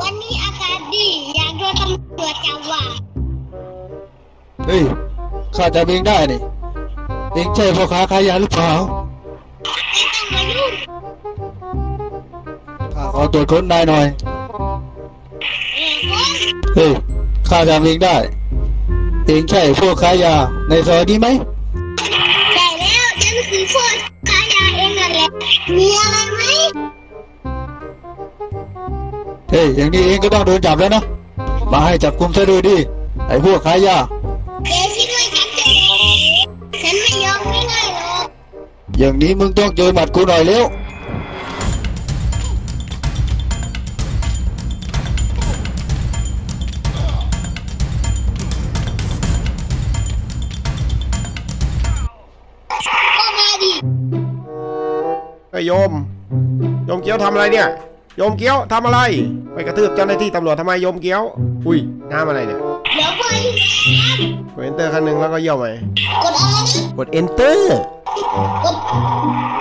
วันนี้อากาศดีอยากโดนตำรวจจับว่ะเฮ้ยข้าจำเองได้นี่เองใช่พ่อค้าขายยาหรือเปล่าไม่ต้องมายุ่งข้าขอตรวจค้นนายหน่อย เออคนเฮ้ยข้าจำเองได้ เองใช่พวกค้ายาในซอยนี้ไหมใช่แล้วฉันคือพวกค้ายาเองนั่นแหละมีอะไร เฮ้ยอย่างนี้เองก็ต้องโดนจับแล้วนะมาให้จับกุมซะดูดิไอ้พวกค้ายาแกคิดว่าฉันจะฉันไม่ยอมง่ายๆหรอกอย่างนี้มึงต้องเจอหมัดกูหน่อยเร็วก็มาดิ ไอ้ยโยม โยมเกี้ยวทำอะไรเนี่ย โยมเกี้ยวทำอะไร ไปกระทืบเจ้าหน้าที่ตำรวจทำไมโยมเกี้ยว อุ้ยน้ำอะไรเนี่ยเดี๋ยวพ่อที่กด enter ครั้งหนึ่งแล้วก็เยี่ยวไหมกดอะไรนะกด enter กด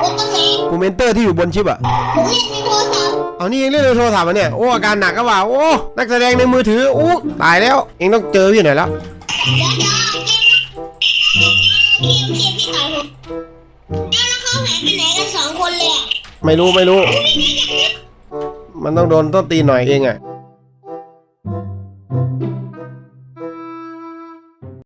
กดตรงไหนปุ่ม enter ที่อยู่บนชิปอะผมเล่นในโทรศัพท์เอานี่เองเล่นในโทรศัพท์อะเนี่ยโอ้อาการหนักก็ว่าโอ้นักแสดงในมือถืออู้ตายแล้วเองต้องเจอพี่หน่อยแล้วเดี๋ยวเดี๋ยวเกมเกมที่ต่อยผมแล้วเขาหายไปไหนกันสองคนเลยอะไม่รู้ไม่รู้ มันต้องโดนต้นตีนหน่อยเองอะ